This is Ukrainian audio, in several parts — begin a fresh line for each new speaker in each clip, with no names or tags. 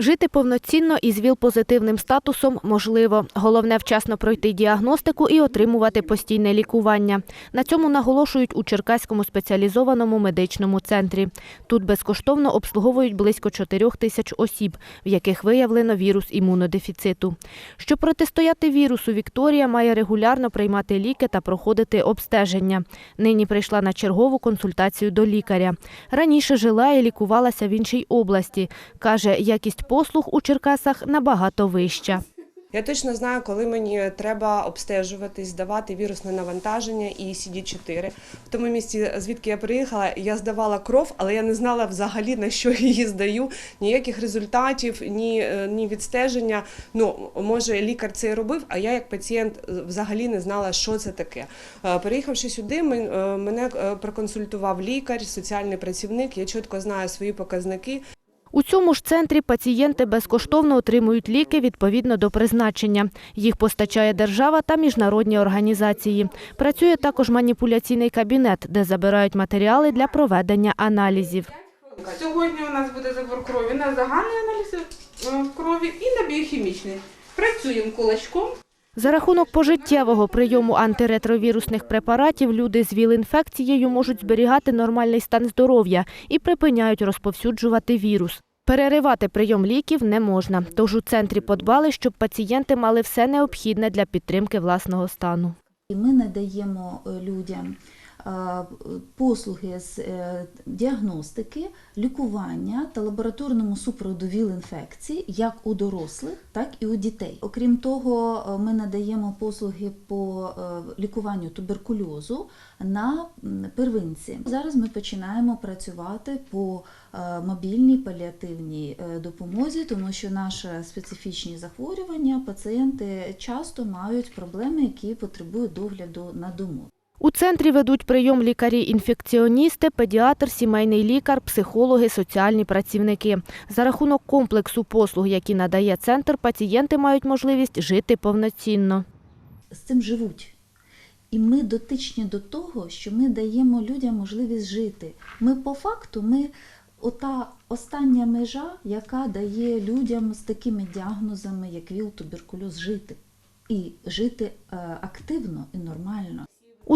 Жити повноцінно із ВІЛ-позитивним статусом можливо. Головне вчасно пройти діагностику і отримувати постійне лікування. На цьому наголошують у Черкаському спеціалізованому медичному центрі. Тут безкоштовно обслуговують близько 4 тисяч осіб, в яких виявлено вірус імунодефіциту. Щоб протистояти вірусу, Вікторія має регулярно приймати ліки та проходити обстеження. Нині прийшла на чергову консультацію до лікаря. Раніше жила і лікувалася в іншій області. Каже, якість послуг у Черкасах набагато вища.
Я точно знаю, коли мені треба обстежуватись, здавати вірусне навантаження і CD4. В тому місці, звідки я приїхала, я здавала кров, але я не знала взагалі на що її здаю. Ніяких результатів, ні, е, ні відстеження. Ну може лікар це і робив, а я як пацієнт е, взагалі не знала, що це таке. Е, Переїхавши сюди, мен- мене проконсультував лікар, соціальний працівник. Я чітко знаю свої показники.
У цьому ж центрі пацієнти безкоштовно отримують ліки відповідно до призначення. Їх постачає держава та міжнародні організації. Працює також маніпуляційний кабінет, де забирають матеріали для проведення аналізів.
Сьогодні у нас буде забор крові на загальний аналіз е, крові і на біохімічний. Працюємо кулачком.
За рахунок пожиттєвого прийому антиретровірусних препаратів люди з ВІЛ-інфекцією можуть зберігати нормальний стан здоров'я і припиняють розповсюджувати вірус. Переривати прийом ліків не можна, тож у центрі подбали, щоб пацієнти мали все необхідне для підтримки власного стану.
Ми надаємо е, людям послуги з е, діагностики, лікування та лабораторному супроводу ВІЛ-інфекцій як у дорослих, так і у дітей. Окрім того, е, ми надаємо послуги по е, лікуванню туберкульозу на первинці. Зараз ми починаємо працювати по е, мобільній паліативній е, допомозі, тому що наші специфічні захворювання пацієнти часто мають проблеми, які потребують догляду на дому.
У центрі ведуть прийом лікарі-інфекціоністи, педіатр, сімейний лікар, психологи, соціальні працівники. За рахунок комплексу послуг, які надає центр, пацієнти мають можливість жити повноцінно.
З цим живуть. І ми дотичні до того, що ми даємо людям можливість жити. Ми по факту, ми ота остання межа, яка дає людям з такими діагнозами, як ВІЛ, туберкульоз, жити. І жити е, активно і нормально.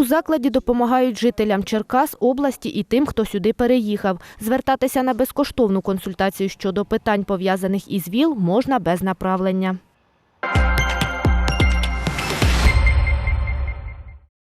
У закладі допомагають жителям Черкас, області і тим, хто сюди переїхав. Звертатися на безкоштовну консультацію щодо питань, пов'язаних із ВІЛ, можна без направлення.